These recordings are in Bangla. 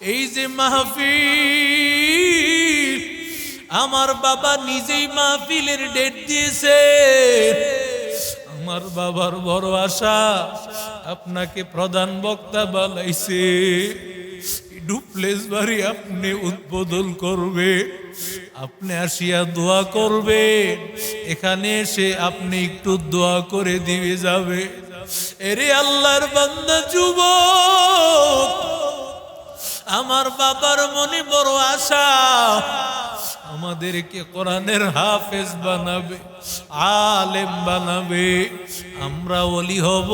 এই যে মাহফিল, আমার বাবা নিজেই মাহফিলের ডেট দিয়েছে। আমার বাবার বড় আশা আপনাকে প্রধান বক্তা বানাইছে। ডুপ্লেস বাড়ি আপনি উদ্বোধন করবে, আপনি আসিয়া দোয়া করবে। এখানে এসে আপনি একটু দোয়া করে দিয়ে যাবে। এরে আল্লাহর বান্দা যুবক আমার বাবার মনে বড় আশা। আমাদেরকে কোরআনের হাফেজ বানাবে, আলেম বানাবে। আমরা ওলি হব।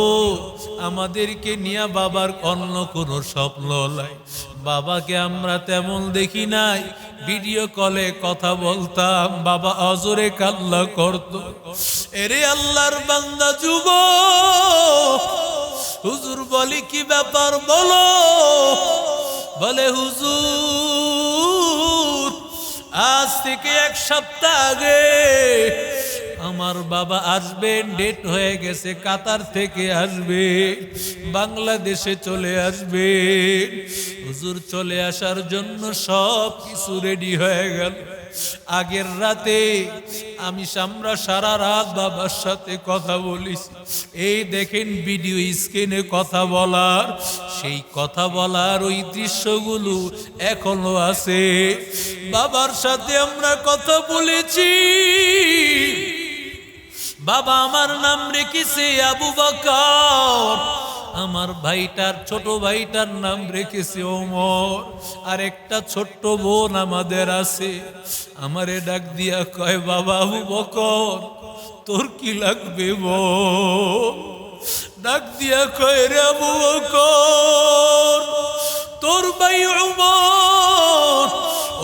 আমাদেরকে নিয়ে বাবার অন্য কোনো স্বপ্ন নাই। বাবাকে আমরা তেমন দেখি নাই। ভিডিও কলে কথা বলতাম। বাবা অজরে কাল্লা করত। এরে আল্লাহর বান্দা যুব হুজুর বলি, কি ব্যাপার বলো? বলে হুজুর আজ থেকে এক সপ্তাহ আগে আমার বাবা আসবেন ডেট হয়ে গেছে, কাতার থেকে আসবে, বাংলাদেশে চলে আসবে। হুজুর চলে আসার জন্য সব কিছু রেডি হয়ে গেল। আগের রাতে আমি সামরা সারা রাত বাবার সাথে কথা বলেছি। এই দেখেন ভিডিও স্ক্রিনে কথা বলার, সেই কথা বলার ওই দৃশ্যগুলো এখনও আছে। বাবার সাথে আমরা কথা বলেছি। বাবা, আমার নাম রেখেছে আবু বকর। আমার ভাইটার, ছোট ভাইটার নাম রেখেছে ওমর। আর একটা ছোট্ট বোন আমাদের আছে। আমারে ডাক দিয়া কয়, বাবা আবু বকর, তোর কি লাগবে বোন ডাক দিয়া কয়, রে আবু বকর, তোর ভাই ওমর,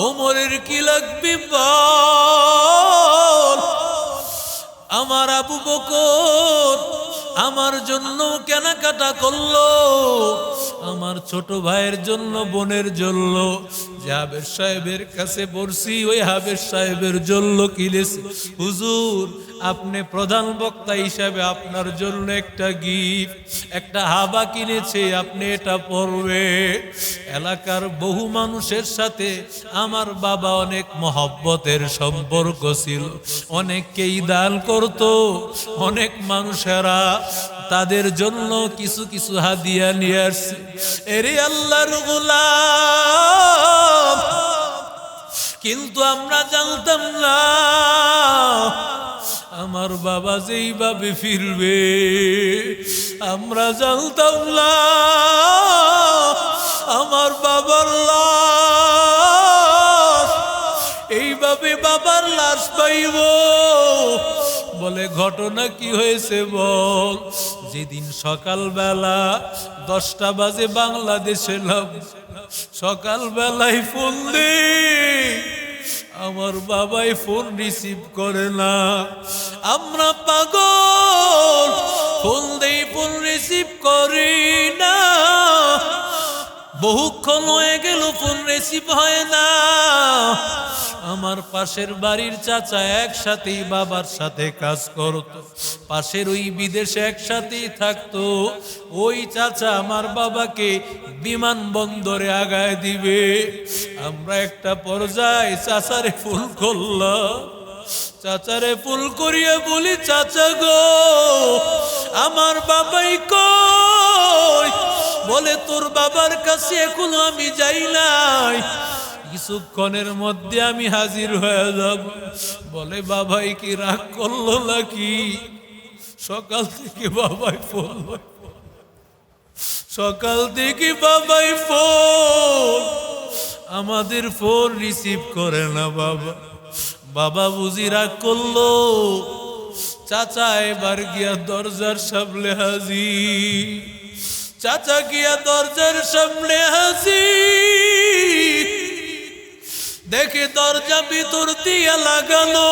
ওমরের কি লাগবে বল আমার আবু বকর আমার জন্য কেনাকাটা করল আমার ছোট ভাইয়ের জন্য বোনের জন্য। যে হাবের সাহেবের কাছে পড়ছি, ওই হাবের সাহেবের জন্য কিনেছে হুজুর, আপনি প্রধান বক্তা হিসাবে আপনার জন্য একটা গিফট, একটা হাবা কিনেছে, আপনি এটা পড়বে এলাকার বহু মানুষের সাথে আমার বাবা অনেক মহব্বতের সম্পর্ক ছিল, অনেককেই দান করত, অনেক মানুষেরা তাদের জন্য কিছু কিছু হাদিয়া নিয়ে আসছে। এরে আল্লাহর কিন্তু আমরা জানতাম না, আমার বাবা যেইভাবে ফিরবে, আমরা জানতাম না, আমার বাবার লাশ, এইভাবে বাবার লাশ পাইব। বলে, ঘটনা কি হয়েছে বল? যেদিন সকালবেলা দশটা বাজে বাংলাদেশে লাভ সকালবেলায় ফোন আমার বাবাই ফোন রিসিভ করে না। আমরা পাগল ফোন দেই ফোন রিসিভ করি না। বহুক্ষণ হয়ে গেল ফোন রিসিভ হয় না। আমার পাশের বাড়ির চাচা একসাথেই বাবার সাথে কাজ করত। পাশের ওই বিদেশে একসাথেই থাকতো। ওই চাচা আমার বাবাকে বিমানবন্দরে আগায় দিবে। আমরা একটা পর্যায়ে চাচারে ফুল করলাম। চাচারে ফুল করিয়া বলি, চাচা গো, আমার বাবাই কই? বলে, তোর বাবার কাছে এখনও আমি যাই নাই। কিছুক্ষণের মধ্যে আমি হাজির হয়ে যাব। বলে, বাবাই কি রাগ করল নাকি? সকাল থেকে বাবাই ফোন সকাল থেকে বাবাই ফোন। আমাদের ফোন রিসিভ করে না বাবা। বাবা বুঝি রাগ করল। চাচা এবার গিয়া দরজার সামনে হাজি চাচা গিয়া দরজার সামনে হাজি দেখে দরজা ভিতর দিয়া লাগানো।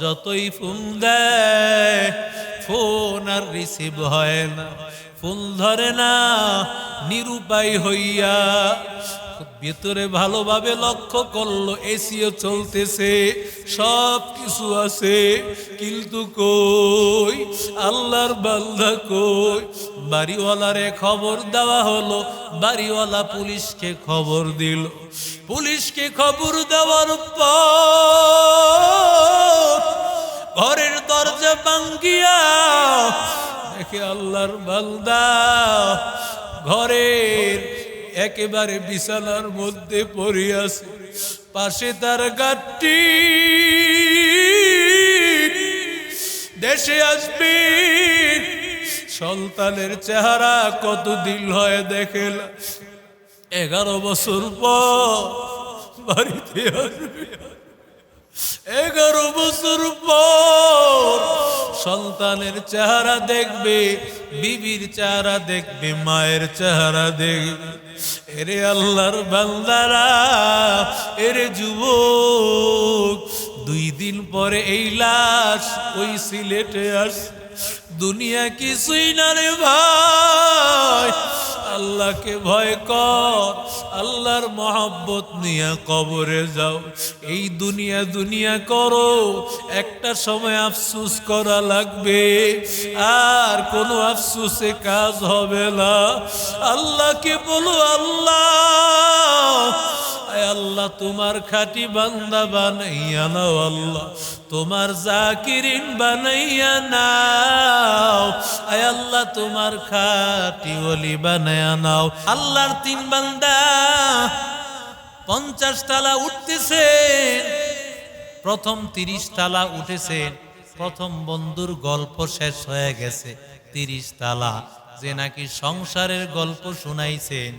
যতই ফোন দেয়, ফোন আর রিসিভ হয় না। ফোন ধরে না, নিরুপায় হইয়া ভেতরে ভালোভাবে লক্ষ্য করল, এসিও চলতেছে সব কিছু আছে, কিন্তু কই? আল্লাহর বান্দা কই? বাড়িওয়ালারে খবর দেওয়া হলো, বাড়িওয়ালা পুলিশকে খবর দিল। পুলিশকে খবর দেওয়ার পর ঘরের দরজা ভাঙ্গিয়া দেখে আল্লাহর বান্দা, ঘরের একেবারে বিছানার মধ্যে পড়িয়াছে। পাশে তার গাঠটি দেশে আসবি। সন্তানের চেহারা কত দিন হয় দেখেল। এগারো বছর পর বাড়িতে আসবি। এগারো বছর পর সন্তানের চেহারা দেখবে, বিবির চেহারা দেখবে, মায়ের চেহারা দেখবে। এরে আল্লাহর বান্দারা, এরে যুবক, দুই দিন পরে এই লাশ ওই সিলেটে আস দুনিয়া কিছুই না রে ভাই। আল্লাহকে ভয় কর, আল্লাহর মহাব্বত নিয়ে কবরে যাও। এই দুনিয়া দুনিয়া করো, একটা সময় আফসুস করা লাগবে। আর কোনো আফসুসে কাজ হবে না। আল্লাহকে বলো, আল্লাহ আল্লাহ, তোমার খাটি বান্দা বানাইয়া নাও আল্লাহ, তোমার জাকিরিন বানাইয়া নাও। আয় আল্লাহ, তোমার খাটি ওলি বানাইয়া নাও। আল্লাহর তিন বান্দা পঞ্চাশ তালা উঠতেছে প্রথম তিরিশ তালা উঠেছেন, প্রথম বন্ধুর গল্প শেষ হয়ে গেছে, তিরিশ তালা। যে নাকি সংসারের গল্প শুনাইছেন,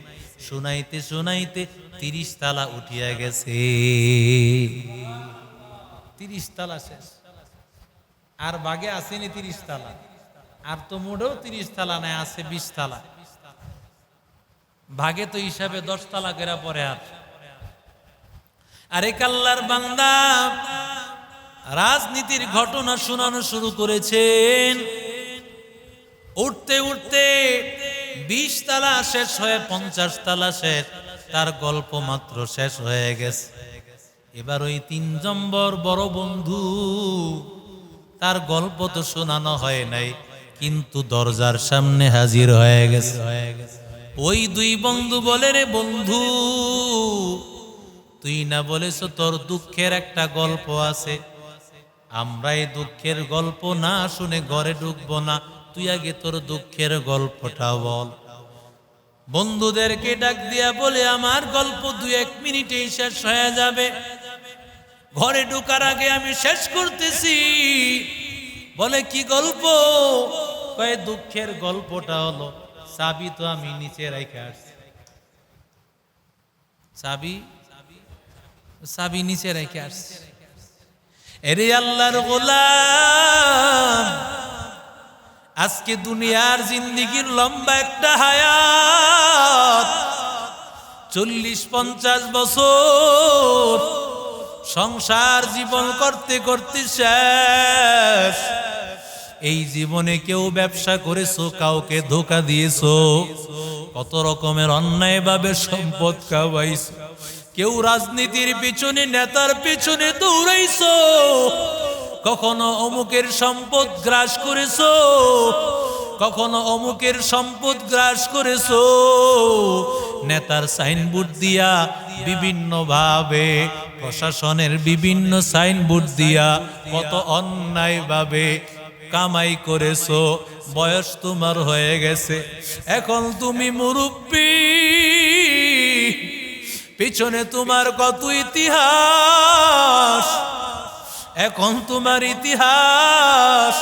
শুনাইতে শুনাইতে তিরিশ তালা উঠিয়া গেছে। তিরিশ তালা শেষ। আর বাগে আসেনি তিরিশ তালা আর তো মোটেও তিরিশ তালা নাই, আছে বিশ তালা ভাগে তো হিসাবে দশ তালা গেরা পরে আর। আরে কাল্লার বান্দা, রাজনীতির ঘটনা শোনানো শুরু করেছেন। উঠতে উঠতে বিশ তালা শেষ হয়ে পঞ্চাশ তালা শেষ। তার গল্প মাত্র শেষ হয়ে গেছে। এবার ওই তিন নম্বর বড় বন্ধু, তার গল্প তো শোনানো হয় নাই, কিন্তু দরজার সামনে হাজির হয়ে গেছে। ওই দুই বন্ধু বলে, রে বন্ধু, তুই না বলেছ তোর দুঃখের একটা গল্প আছে। আমরা এই দুঃখের গল্প না শুনে ঘরে ঢুকবো না, তুই আগে তোর দুঃখের গল্পটা বল। বন্ধুদেরকে ডাক দিয়া বলে, আমার গল্প দু এক মিনিটেই শেষ হয়ে যাবে। ঘরে ঢুকার আগে আমি শেষ করতেছি। বলে, কি গল্প? কয়ে, দুঃখের গল্পটা হলো, চাবি তো আমি নিচে রেখে আসছি। চাবি? চাবি নিচে রেখে আসছি। এরে আল্লাহর গোলাম আজকে দুনিয়ার জিন্দিগির লম্বা একটা হায়াত। চল্লিশ, পঞ্চাশ বছর সংসার জীবন করতে করতে শেষ। এই জীবনে কেউ ব্যবসা করেছ, কাউকে ধোকা দিয়েছ। কত রকমের অন্যায় ভাবে সম্পদ কাবাইছো কেউ রাজনীতির পিছনে, নেতার পিছনে দৌড়াইছো। কখনো অমুকের সম্পদ গ্রাস করেছ? কখনো অমুকের সম্পদ গ্রাস করেছ? নেতার সাইনবোর্ড দিয়া বিভিন্ন ভাবে প্রশাসনের বিভিন্ন সাইনবোর্ড দিয়া কত অন্যায় ভাবে কামাই করেছ। বয়স তোমার হয়ে গেছে। এখন তুমি মুরব্বী। পিছনে তোমার কত ইতিহাস? এখন তোমার ইতিহাস,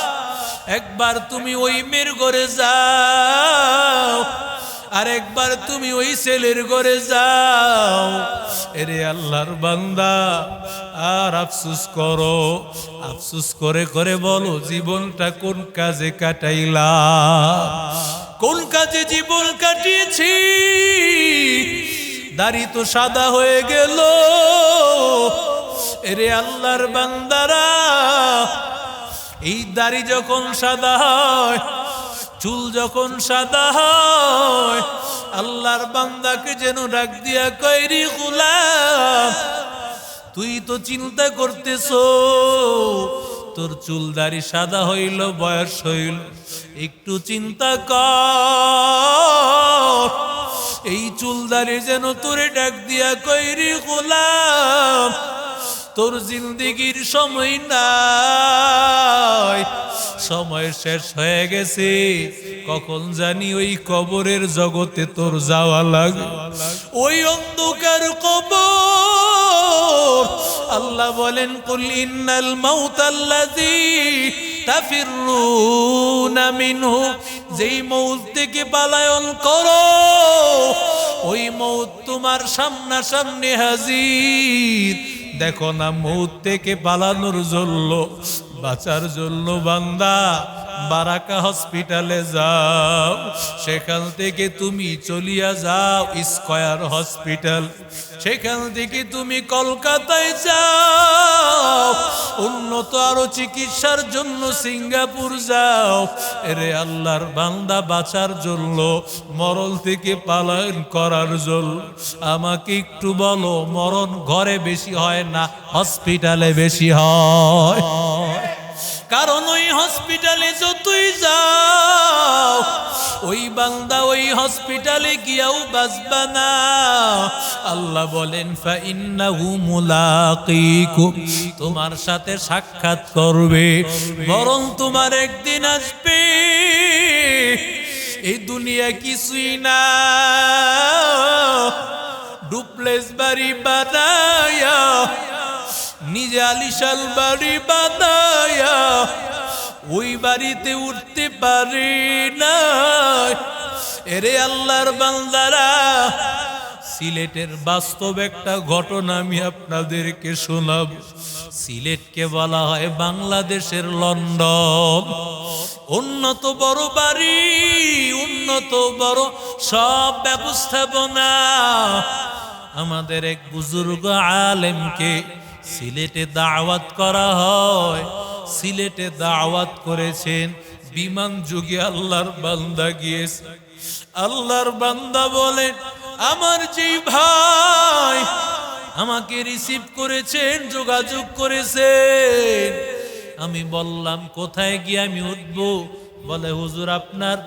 একবার তুমি ওই মেয়ের ঘরে যাও আর একবার তুমি ওই ছেলের ঘরে যাও। এরে আল্লাহর বান্দা, আর আফসুস করো, আফসুস করে করে বলো, জীবনটা কোন কাজে কাটাইলা? কোন কাজে জীবন কাটিয়েছি? দাড়ি তো সাদা হয়ে গেল এরে আল্লাহর বান্দারা, এই দাড়ি যখন সাদা হয়, চুল যখন সাদা হয়, আল্লাহর বান্দাকে যেন ডাক দিয়া কইরি গুলাম, তুই তো চিন্তা করতেছ, তোর চুল দাড়ি সাদা হইল, বয়স হইল, একটু চিন্তা কর, এই চুলদারি যেন তোরে ডাক দিয়া কইরি গোলাম তোর জিন্দিগির সময় নাই। সময় শেষ হয়ে গেছে। কখন জানি ওই কবরের জগতে তোর যাওয়া লাগে ওই অন্ধকার কবর। আল্লাহ বলেন, কুল ইন্নাল মাউতাল্লাযী তাফিরুনা মিনহু। যেই মৌত থেকে পালায়ন করো, ওই মৌত তোমার সামনাসামনি হাজির। দেখো না মুহূর্তে থেকে পালানোর জন্য বাঁচার জন্য বান্দা। বারাকা হসপিটালে যাও, সেখান থেকে তুমি চলিয়া যাও স্কয়ার হসপিটাল। সেখান থেকে তুমি কলকাতায় যাও, উন্নত আরও চিকিৎসার জন্য সিঙ্গাপুর যাও। এরে আল্লাহর বান্দা বাঁচার জন্য, মরণ থেকে পালন করার জন্য। আমাকে একটু বলো, মরণ ঘরে বেশি হয় না হসপিটালে বেশি হয়? কারণ ওই হসপিটালে যতই যাও, ওই বান্দা ওই হসপিটালে গিয়াও বাঁচবা না। আল্লাহ বলেন তোমার সাথে সাক্ষাৎ করবে। বরং তোমার একদিন আসবে, এই দুনিয়া কিছুই না। ডুপ্লেস বাড়ি বানায়া নিজে আলিশাল বাড়ি বানায়া ওই বাড়িতে উঠতে পারি না এরে আল্লাহর বান্দারা, সিলেটের বাস্তব একটা ঘটনা আমি আপনাদেরকে শোনাব। সিলেটকে বলা হয় বাংলাদেশের লন্ডন। উন্নত বড় বাড়ি, উন্নত বড় সব ব্যবস্থাপনা। আমাদের এক বুজুর্গ আলেমকে সিলেটে দাওয়াত করা হয়। সিলেটে দাওয়াত করেছেন। বিমান যুগে আল্লাহর বান্দা গিয়েছে। আল্লাহর বান্দা বলেন আমার যেই ভাই আমাকে রিসিভ করেছেন, যোগাযোগ করেছেন। আমি বললাম, কোথায় গিয়ে আমি উঠবো? বলে, হুজুর, আপনার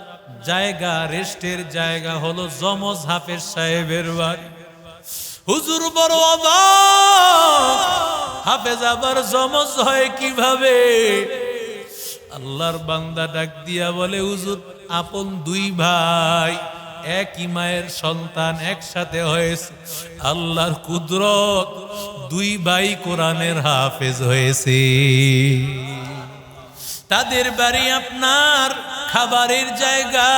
জায়গা রেস্টের জায়গা হলো জমজ হাফের সাহেবের বাড়ি। হুজুর বড় অবাক। হাফেজ আবার জমজ হয় কীভাবে? আল্লাহর বান্দা ডাক দিয়া বলে, হুজুর, আপন দুই ভাই, একই মায়ের সন্তান একসাথে হয়েছে। আল্লাহর কুদরত দুই ভাই কোরআনের হাফেজ হয়েছে। তাদের বাড়ি আপনার খাবারের জায়গা।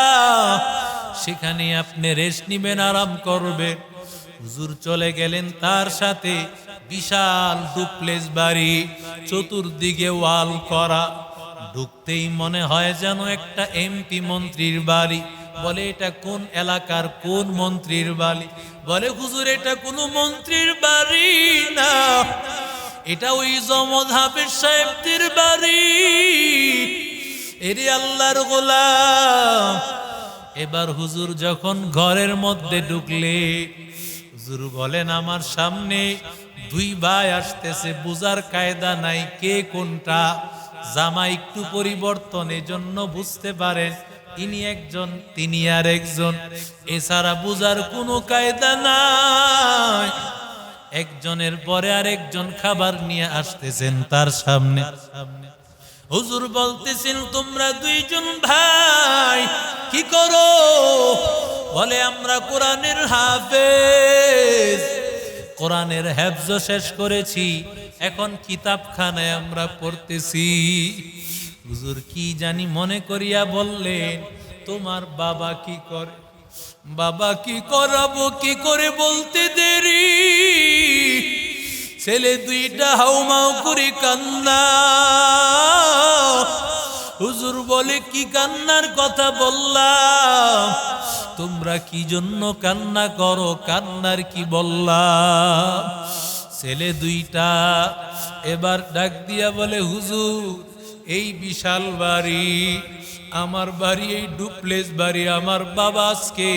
সেখানে আপনি রেস্ট নিবেন, আরাম করবেন। হুজুর চলে গেলেন তার সাথে বিশাল ডুপ্লেস বাড়ি, চতুর্দিকে ওয়াল করা। ঢুকতেই মনে হয় যেন একটা এমপি মন্ত্রীর বাড়ি। বলে, এটা কোন এলাকার কোন মন্ত্রীর বাড়ি? বলে, হুজুর, এটা কোনো মন্ত্রীর বাড়ি না। এটা ওই জমদ হাফেজ সাহেবদের বাড়ি। এরে আল্লাহর গোলাম। এবার হুজুর যখন ঘরের মধ্যে ঢুকলে হুজুর বলেন, আমার সামনে দুই ভাই আসতেছে বুজার কায়দা নাই, কে কোনটা? জামা একটু পরিবর্তন, এজন্য বুঝতে পারেন, ইনি একজন, তিনি আর একজন। এছাড়া বুজার কোনো কায়দা নাই। একজনের পরে আর একজন খাবার নিয়ে আসতেছেন তার সামনে। হুজুর বলতেছেন, তোমরা দুইজন ভাই, কি করো? বলে, আমরা কোরআনের হাফেজ। কোরআনের হেফজ শেষ করেছি। এখন কিতাবখানায় আমরা পড়তেছি। হুজুর কি জানি মনে করিয়া বললেন, তোমার বাবা কি করে? বাবা কি করাবো, কি করে বলতে দেরি? ছেলে দুইটা হাউমাউ করে কান্না হুজুর বলে, কি কান্নার কথা বললাম? তোমরা কি জন্য কান্না করো? কান্নার কি বললাম? ছেলে দুইটা এবার ডাক দিয়া বলে, হুজুর, এই বিশাল বাড়ি, আমার বাড়ি, এই ডুপ্লেস বাড়ি, আমার বাবা আজকে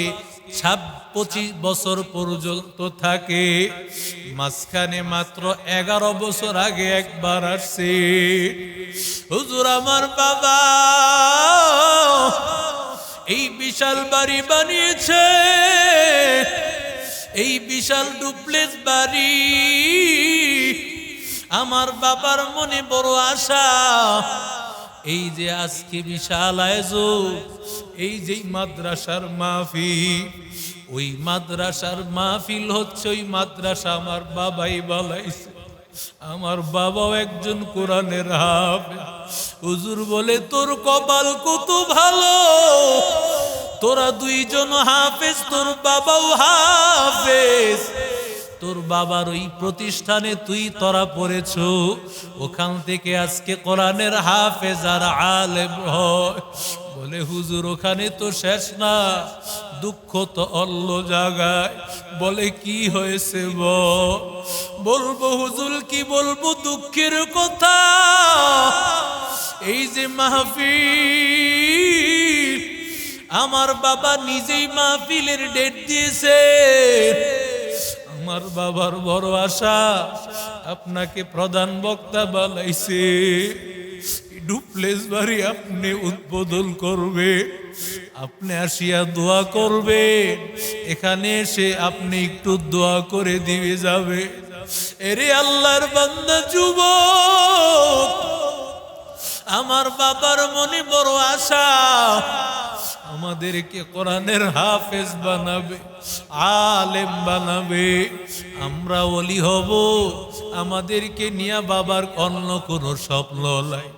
ছাব পঁচিশ বছর পর্যন্ত থাকে। মাঝখানে মাত্র এগারো বছর আগে একবার আসছে। হুজুর, আমার বাবা এই বিশাল বাড়ি বানিয়েছে। এই বিশাল ডুপ্লেস বাড়ি। আমার বাবার মনে বড় আশা। এই যে আজকে বিশাল আয়োজন, এই যে মাদ্রাসার মাফি ওই মাদ্রাসার মাহফিল হচ্ছে ওই মাদ্রাসা আমার বাবাই বলাইছে আমার বাবাও একজন কোরআনের হাফেজ। হুজুর বলে, তোর কপাল কত ভালো? তোরা দুইজন হাফেজ, তোর বাবাও হাফেজ। তোর বাবার ওই প্রতিষ্ঠানে তুই তোরা পড়েছ, ওখান থেকে আজকে কোরআনের হাফেজ আর আলেম বলে, হুজুর, ওখানে তো শেষ না, দুঃখ তো অল্ল জায়গায়। বলে, কি হয়েছে বল বলব, হুজুর, কি বলব? দুঃখের কথা। এই যে মাহফিল আমার বাবা নিজেই মাহফিলের ডেট দিয়েছে। আমার বাবার বড় আশা, আপনাকে প্রধান বক্তা বানাইছে। ডুপ্লেস বাড়ি আপনি উদ্বোধন করবে, আপনি আসিয়া দোয়া করবে। এখানে এসে আপনি একটু দোয়া করে দিয়ে যাবে। এরে আল্লাহর বান্দা যুবক, আমার বাবার মনে বড় আশা আমাদেরকে কোরআনের হাফেজ বানাবে, আলেম বানাবে। আমরা ওলি হব, আমাদেরকে নিয়ে বাবার অন্য কোনো স্বপ্ন লাই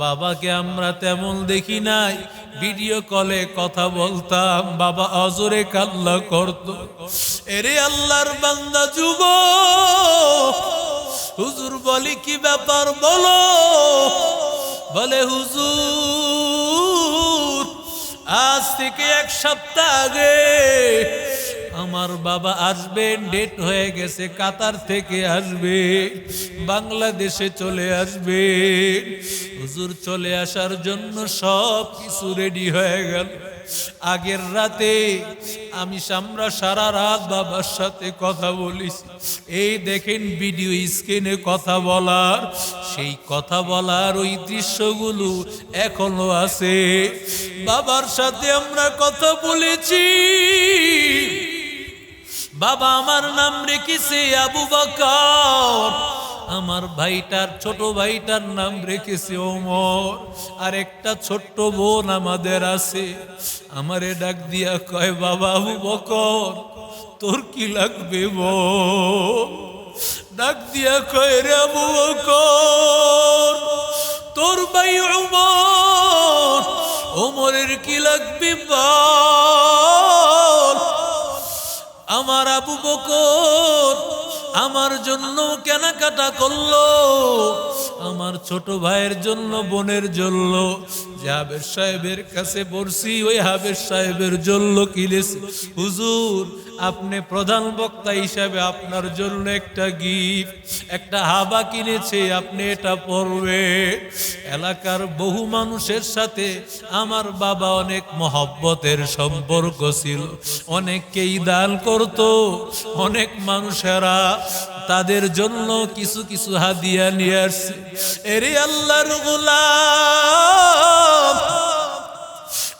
বাবাকে আমরা তেমন দেখি নাই ভিডিও কলে কথা বলতাম, বাবা অজরে কাল্লা করত। এরে আল্লাহর বান্দা যুব হুজুর বলি কি ব্যাপার বলো? বলে, হুজুর আজ থেকে এক সপ্তাহ আগে আমার বাবা আসবেন ডেট হয়ে গেছে, কাতার থেকে আসবে, বাংলাদেশে চলে আসবে। হুজুর চলে আসার জন্য সব কিছু রেডি হয়ে গেল। আগের রাতে আমি সামরা সারা রাত বাবার সাথে কথা বলিস। এই দেখেন ভিডিও স্ক্রিনে কথা বলার, সেই কথা বলার ওই দৃশ্যগুলো এখনও আছে। বাবার সাথে আমরা কথা বলেছি। বাবা আমার নাম রেখেছে আবু বকর। আমার ভাইটার, ছোট ভাইটার নাম রেখেছে ওমর। আর একটা ছোট্ট বোন আমাদের আছে। আমারে ডাক দিয়া কয়, বাবা বকর, তোর কি লাগবে বোন ডাক দিয়া কয়, রে আবু বকর, তোর ভাই ওমর, ওমরের কি লাগবে বল? আমার আবু বকর আমার জন্য কেনাকাটা করল। আমার ছোট ভাইয়ের জন্য, বোনের জন্য। যে হাবের সাহেবের কাছে পড়ছি, ওই হাবের সাহেবের জন্য কিনেছে হুজুর, আপনি প্রধান বক্তা হিসাবে আপনার জন্য একটা গিফট, একটা হাবা কিনেছে, আপনি এটা পড়বে এলাকার বহু মানুষের সাথে আমার বাবা অনেক মহব্বতের সম্পর্ক ছিল। অনেককেই দান করত, অনেক মানুষেরা তাদের জন্য কিছু কিছু হাদিয়া নিয়ে আসছে। এরে আল্লাহর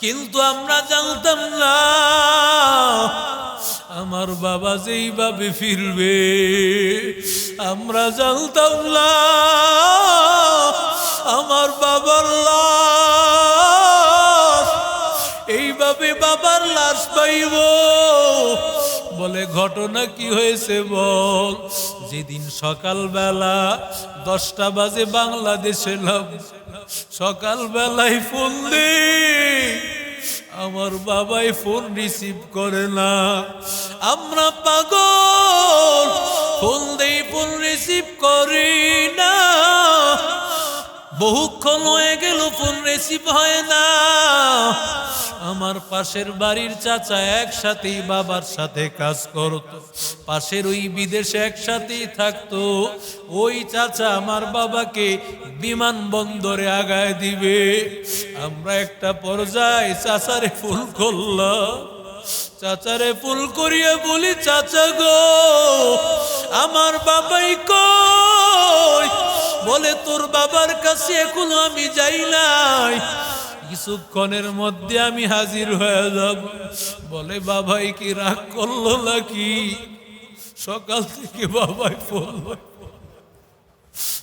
কিন্তু আমরা জানতাম না, আমার বাবা যেইভাবে ফিরবে, আমরা জানতাম না, আমার বাবার লাশ, এইভাবে বাবার লাশ পাইব। বলে, ঘটনা কি হয়েছে বল? যেদিন সকালবেলা দশটা বাজে বাংলাদেশে লাভ সকালবেলায় ফোন আমার বাবাই ফোন রিসিভ করে না। আমরা পাগল, ফোন দেই, ফোন রিসিভ করি না। বহুক্ষণ হয়ে গেল, ফোন রিসিভ হয় না। আমার পাশের বাড়ির চাচা একসাথেই বাবার সাথে কাজ করত। পাশের ওই বিদেশে একসাথেই থাকতো। ওই চাচা আমার বাবাকে বিমানবন্দরে আগায় দিবে। আমরা একটা পর্যায়ে চাচারে ফুল করলাম। চাচারে ফুল করিয়া বলি, চাচা গো, আমার বাবাই কই? বলে, তোর বাবার কাছে এখনও আমি যাই নাই। কিছুক্ষণের মধ্যে আমি হাজির হয়ে যাব। বলে, বাবাই কি রাগ করল নাকি? সকাল থেকে বাবাই ফোন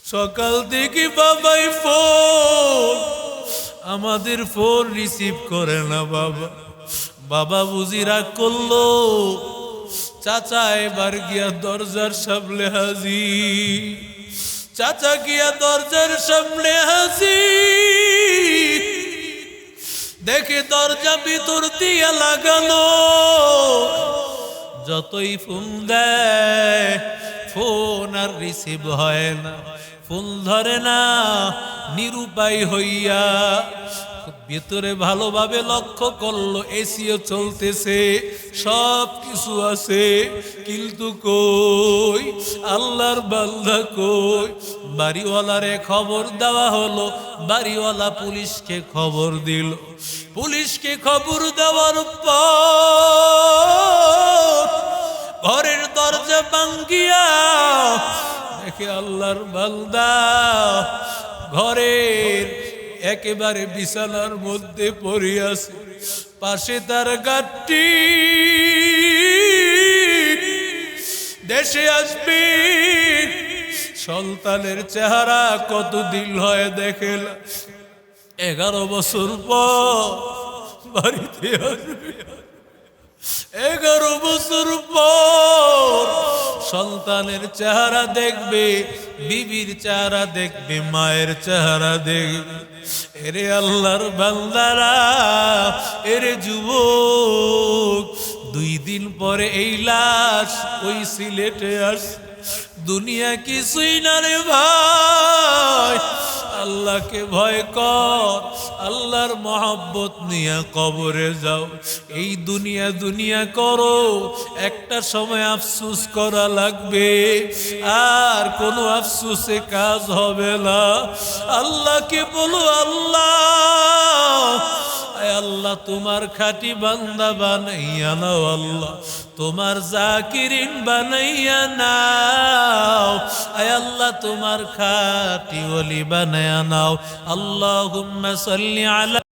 সকাল থেকে বাবাই ফোন। আমাদের ফোন রিসিভ করে না বাবা। বাবা বুঝি রাগ করল। চাচা এবার গিয়া দরজার সামনে হাজি চাচা গিয়া দরজার সামনে হাজি দেখে দরজা ভিতর দিয়ে লাগানো যতই ফোন দেয়, ফোন আর রিসিভ হয় না। ফুল ধরে না, নিরুপায় হইয়া ভেতরে ভালোভাবে লক্ষ্য করল, এসিও চলতেছে সব কিছু আছে। কিন্তু কই? আল্লাহর বান্দা কই? বাড়িওয়ালারে খবর দেওয়া হলো, বাড়িওয়ালা পুলিশকে খবর দিল। পুলিশকে খবর দেওয়ার পর ঘরের দরজা ভাঙ্গিয়া দেখে আল্লাহর বান্দা ঘরের একেবারে বিছানার মধ্যে পড়িয়াছে। পাশে তার গাঠটি দেশে আসবি। সন্তানের চেহারা কত দিল হয় দেখে এগারো বছর পর বাড়িতে আসবি। এগারো বছর পর সন্তানের চেহারা দেখবে, বিবির চেহারা দেখবে, মায়ের চেহারা দেখবে। এরে আল্লাহর বান্দারা, এরে যুবক, দুই দিন পরে এই লাশ ওই সিলেটে আস। দুনিয়া কিছুই না রে ভাই, আল্লাহকে ভয় কর আল্লাহর মহাব্বত নিয়ে কবরে যাও। এই দুনিয়া দুনিয়া করো, একটা সময় আফসুস করা লাগবে। আর কোনো আফসুসে কাজ হবে না। আল্লাহকে বলো, আল্লাহ আল্লাহ, তোমার খাটি বান্দা বানাইয়া নাও আল্লাহ, তোমার জাকিরিন বানাইয়া নাও। আয় আল্লাহ, তোমার খাটি ওলি বানাইয়া নাও। আল্লাহুম্মা সাল্লি আলা